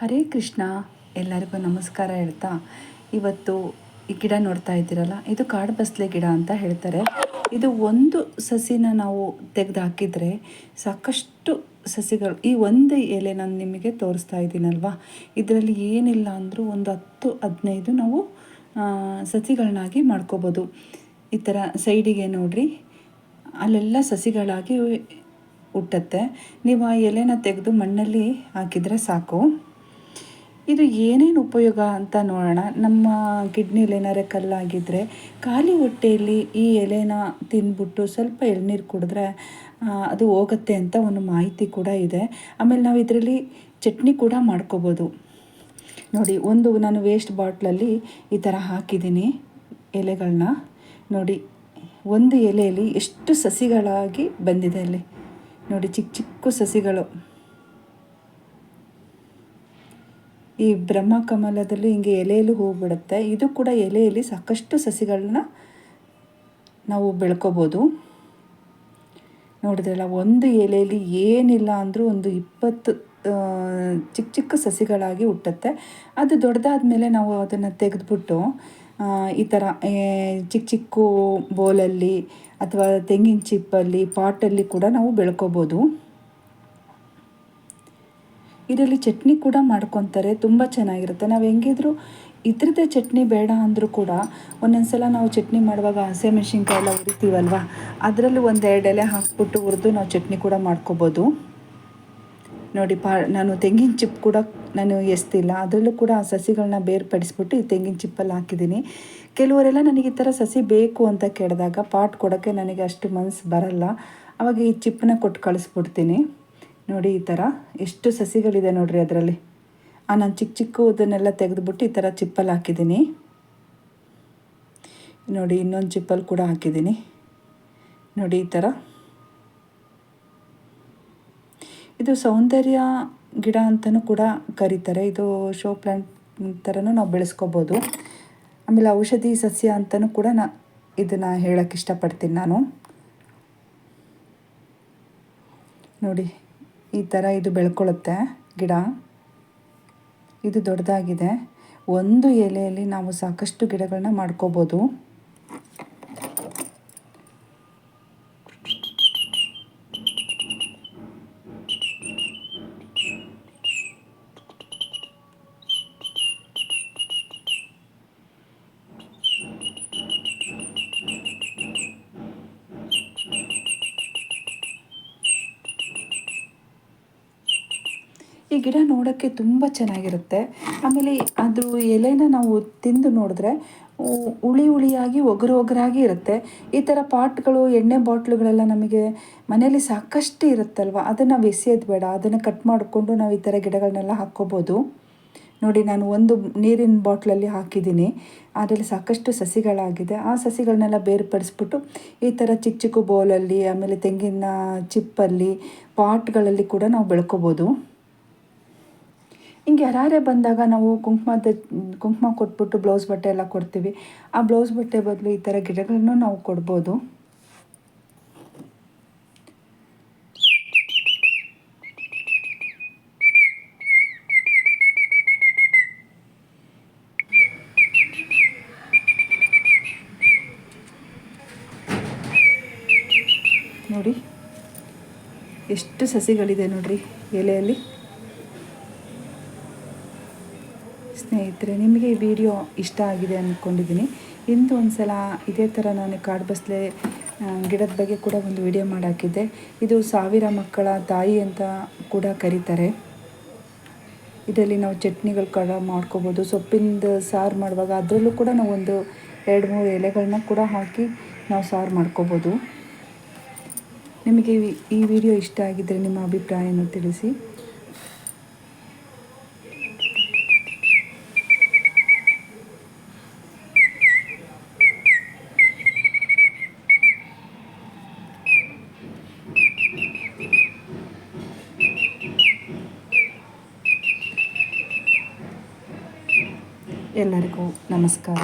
ಹರೇ ಕೃಷ್ಣ. ಎಲ್ಲರಿಗೂ ನಮಸ್ಕಾರ ಹೇಳ್ತಾ. ಇವತ್ತು ಈ ಗಿಡ ನೋಡ್ತಾ ಇದ್ದೀರಲ್ಲ, ಇದು ಕಾಡು ಬಸ್ಲೆ ಗಿಡ ಅಂತ ಹೇಳ್ತಾರೆ. ಇದು ಒಂದು ಸಸಿನ ನಾವು ತೆಗೆದು ಹಾಕಿದರೆ ಸಾಕಷ್ಟು ಸಸಿಗಳು, ಈ ಒಂದು ಎಲೆ ನಾನು ನಿಮಗೆ ತೋರಿಸ್ತಾ ಇದ್ದೀನಲ್ವಾ? ಇದರಲ್ಲಿ ಏನಿಲ್ಲ ಅಂದರೂ ಒಂದು ಹತ್ತು, ಹದಿನೈದು ನಾವು ಸಸಿಗಳನ್ನಾಗಿ ಮಾಡ್ಕೋಬೋದು. ಈ ಥರ ಸೈಡಿಗೆ ನೋಡಿರಿ, ಅಲ್ಲೆಲ್ಲ ಸಸಿಗಳಾಗಿ ಹುಟ್ಟತ್ತೆ. ನೀವು ಆ ಎಲೆನ ತೆಗೆದು ಮಣ್ಣಲ್ಲಿ ಹಾಕಿದರೆ ಸಾಕು. ಇದು ಏನೇನು ಉಪಯೋಗ ಅಂತ ನೋಡೋಣ. ನಮ್ಮ ಕಿಡ್ನಿಲಿ ಏನಾರೆ ಕಲ್ಲಾಗಿದ್ದರೆ ಖಾಲಿ ಹೊಟ್ಟೆಯಲ್ಲಿ ಈ ಎಲೆನ ತಿಂದ್ಬಿಟ್ಟು ಸ್ವಲ್ಪ ಎಳ್ನೀರು ಕುಡಿದ್ರೆ ಅದು ಹೋಗುತ್ತೆ ಅಂತ ಒಂದು ಮಾಹಿತಿ ಕೂಡ ಇದೆ. ಆಮೇಲೆ ನಾವು ಇದರಲ್ಲಿ ಚಟ್ನಿ ಕೂಡ ಮಾಡ್ಕೋಬೋದು. ನೋಡಿ, ಒಂದು ನಾನು ವೇಸ್ಟ್ ಬಾಟ್ಲಲ್ಲಿ ಈ ಥರ ಹಾಕಿದ್ದೀನಿ ಎಲೆಗಳನ್ನ ನೋಡಿ, ಒಂದು ಎಲೆಯಲ್ಲಿ ಎಷ್ಟು ಸಸಿಗಳಾಗಿ ಬಂದಿದೆ ಅಲ್ಲಿ. ನೋಡಿ ಚಿಕ್ಕ ಚಿಕ್ಕ ಸಸಿಗಳು. ಈ ಬ್ರಹ್ಮ ಕಮಲದಲ್ಲಿ ಹಿಂಗೆ ಎಲೆಯಲ್ಲಿ ಹೂ ಬಿಡುತ್ತೆ ಇದು ಕೂಡ ಎಲೆಯಲ್ಲಿ ಸಾಕಷ್ಟು ಸಸಿಗಳನ್ನ ನಾವು ಬೆಳ್ಕೋಬೋದು. ನೋಡಿದ್ರಲ್ಲ, ಒಂದು ಎಲೆಯಲ್ಲಿ ಏನಿಲ್ಲ ಅಂದರೂ ಒಂದು ಇಪ್ಪತ್ತು ಚಿಕ್ಕ ಚಿಕ್ಕ ಸಸಿಗಳಾಗಿ ಹುಟ್ಟುತ್ತೆ. ಅದು ದೊಡ್ಡದಾದ ಮೇಲೆ ನಾವು ಅದನ್ನು ತೆಗೆದುಬಿಟ್ಟು ಈ ಥರ ಚಿಕ್ಕ ಚಿಕ್ಕ ಬೋಲಲ್ಲಿ ಅಥವಾ ತೆಂಗಿನ ಚಿಪ್ಪಲ್ಲಿ, ಪಾಟಲ್ಲಿ ಕೂಡ ನಾವು ಬೆಳ್ಕೊಬೋದು. ಇದರಲ್ಲಿ ಚಟ್ನಿ ಕೂಡ ಮಾಡ್ಕೊತಾರೆ, ತುಂಬ ಚೆನ್ನಾಗಿರುತ್ತೆ. ನಾವು ಹೆಂಗಿದ್ರು ಇದ್ರದ್ದೇ ಚಟ್ನಿ ಬೇಡ ಅಂದರೂ ಕೂಡ ಒಂದೊಂದು ಸಲ ನಾವು ಚಟ್ನಿ ಮಾಡುವಾಗ ಹಸಿಮೆಣ್ಸಿನ್ಕಾಯಿ ಎಲ್ಲ ಹುರಿತೀವಲ್ವ, ಅದರಲ್ಲಿ ಎರಡು ಎಲೆ ಹಾಕ್ಬಿಟ್ಟು ಹುರಿದು ನಾವು ಚಟ್ನಿ ಕೂಡ ಮಾಡ್ಕೋಬೋದು. ನೋಡಿ, ಪಾ, ನಾನು ತೆಂಗಿನ ಚಿಪ್ ಕೂಡ ನಾನು ಎಸ್ತಿಲ್ಲ, ಅದರಲ್ಲೂ ಕೂಡ ಆ ಸಸಿಗಳನ್ನ ಬೇರ್ಪಡಿಸ್ಬಿಟ್ಟು ಈ ತೆಂಗಿನ ಚಿಪ್ಪಲ್ಲಿ ಹಾಕಿದ್ದೀನಿ. ಕೆಲವರೆಲ್ಲ ನನಗೆ ಈ ಥರ ಸಸಿ ಬೇಕು ಅಂತ ಕೇಳಿದಾಗ ಪಾಟ್ ಕೊಡೋಕ್ಕೆ ನನಗೆ ಅಷ್ಟು ಮನಸ್ಸು ಬರಲ್ಲ, ಅವಾಗ ಈ ಚಿಪ್ಪನ್ನ ಕೊಟ್ಟು ಕಳಿಸ್ಬಿಡ್ತೀನಿ. ನೋಡಿ ಈ ಥರ ಎಷ್ಟು ಸಸಿಗಳಿದೆ ನೋಡಿರಿ ಅದರಲ್ಲಿ. ಆ, ನಾನು ಚಿಕ್ಕ ಚಿಕ್ಕದನ್ನೆಲ್ಲ ತೆಗೆದುಬಿಟ್ಟು ಈ ಥರ ಚಿಪ್ಪಲ್ಲಿ ಹಾಕಿದ್ದೀನಿ. ನೋಡಿ, ಇನ್ನೊಂದು ಚಿಪ್ಪಲ್ಲಿ ಕೂಡ ಹಾಕಿದ್ದೀನಿ. ನೋಡಿ ಈ ಥರ. ಇದು ಸೌಂದರ್ಯ ಗಿಡ ಅಂತಲೂ ಕೂಡ ಕರೀತಾರೆ. ಇದು ಶೋ ಪ್ಲ್ಯಾಂಟ್ ಥರನೂ ನಾವು ಬೆಳೆಸ್ಕೋಬೋದು. ಆಮೇಲೆ ಔಷಧಿ ಸಸ್ಯ ಅಂತಲೂ ಕೂಡ ನಾ ಇದನ್ನು ಹೇಳೋಕ್ಕೆ ಇಷ್ಟಪಡ್ತೀನಿ ನಾನು. ನೋಡಿ ಈ ಥರ ಇದು ಬೆಳ್ಕೊಳ್ಳುತ್ತೆ ಗಿಡ. ಇದು ದೊಡ್ಡದಾಗಿದೆ. ಒಂದು ಎಲೆಯಲ್ಲಿ ನಾವು ಸಾಕಷ್ಟು ಗಿಡಗಳನ್ನ ಮಾಡ್ಕೋಬೋದು. ಈ ಗಿಡ ನೋಡೋಕ್ಕೆ ತುಂಬ ಚೆನ್ನಾಗಿರುತ್ತೆ. ಆಮೇಲೆ ಅದು ಎಲೆನ ನಾವು ತಿಂದು ನೋಡಿದ್ರೆ ಉಳಿ ಉಳಿಯಾಗಿ ಒಗರು ಒಗರಾಗಿ ಇರುತ್ತೆ. ಈ ಥರ ಪಾಟ್ಗಳು, ಎಣ್ಣೆ ಬಾಟ್ಲುಗಳೆಲ್ಲ ನಮಗೆ ಮನೇಲಿ ಸಾಕಷ್ಟು ಇರುತ್ತಲ್ವ? ಅದನ್ನು ನಾವು ಎಸೆಯೋದು ಬೇಡ. ಅದನ್ನು ಕಟ್ ಮಾಡಿಕೊಂಡು ನಾವು ಈ ಥರ ಗಿಡಗಳನ್ನೆಲ್ಲ ಹಾಕ್ಕೋಬೋದು. ನೋಡಿ, ನಾನು ಒಂದು ನೀರಿನ ಬಾಟ್ಲಲ್ಲಿ ಹಾಕಿದ್ದೀನಿ. ಅದರಲ್ಲಿ ಸಾಕಷ್ಟು ಸಸಿಗಳಾಗಿದೆ. ಆ ಸಸಿಗಳನ್ನೆಲ್ಲ ಬೇರ್ಪಡಿಸ್ಬಿಟ್ಟು ಈ ಥರ ಚಿಕ್ಕ ಚಿಕ್ಕ ಬೌಲಲ್ಲಿ, ಆಮೇಲೆ ತೆಂಗಿನ ಚಿಪ್ಪಲ್ಲಿ, ಪಾಟ್ಗಳಲ್ಲಿ ಕೂಡ ನಾವು ಬೆಳ್ಕೊಬೋದು. ಹಿಂಗೆ ಯಾರೇ ಬಂದಾಗ ನಾವು ಕುಂಕುಮದ, ಕುಂಕುಮ ಕೊಟ್ಬಿಟ್ಟು ಬ್ಲೌಸ್ ಬಟ್ಟೆ ಎಲ್ಲ ಕೊಡ್ತೀವಿ. ಆ ಬ್ಲೌಸ್ ಬಟ್ಟೆ ಬದಲು ಈ ಥರ ಗಿಡಗಳನ್ನು ನಾವು ಕೊಡ್ಬೋದು. ನೋಡಿ, ಎಷ್ಟು ಸಸಿಗಳಿದೆ ನೋಡ್ರಿ ಎಲೆಯಲ್ಲಿ. ಸ್ನೇಹಿತರೆ, ನಿಮಗೆ ಈ ವಿಡಿಯೋ ಇಷ್ಟ ಆಗಿದೆ ಅಂದ್ಕೊಂಡಿದ್ದೀನಿ ಇಂದು ಒಂದು ಸಲ ಇದೇ ಥರ ನಾನು ಕಾಡ್ಬಸ್ಲೆ ಗಿಡದ ಬಗ್ಗೆ ಕೂಡ ಒಂದು ವಿಡಿಯೋ ಮಾಡಾಕಿದ್ದೆ. ಇದು ಸಾವಿರ ಮಕ್ಕಳ ತಾಯಿ ಅಂತ ಕೂಡ ಕರೀತಾರೆ. ಇದರಲ್ಲಿ ನಾವು ಚಟ್ನಿಗಳು ಕೂಡ ಮಾಡ್ಕೋಬೋದು. ಸೊಪ್ಪಿಂದ ಸಾರು ಮಾಡುವಾಗ ಅದರಲ್ಲೂ ಕೂಡ ನಾವು ಒಂದು ಎರಡು ಮೂರು ಎಲೆಗಳನ್ನ ಕೂಡ ಹಾಕಿ ನಾವು ಸಾರು ಮಾಡ್ಕೋಬೋದು. ನಿಮಗೆ ಈ ವಿಡಿಯೋ ಇಷ್ಟ ಆಗಿದ್ದರೆ ನಿಮ್ಮ ಅಭಿಪ್ರಾಯವನ್ನು ತಿಳಿಸಿ. ಎಲ್ಲರಿಗೂ ನಮಸ್ಕಾರ.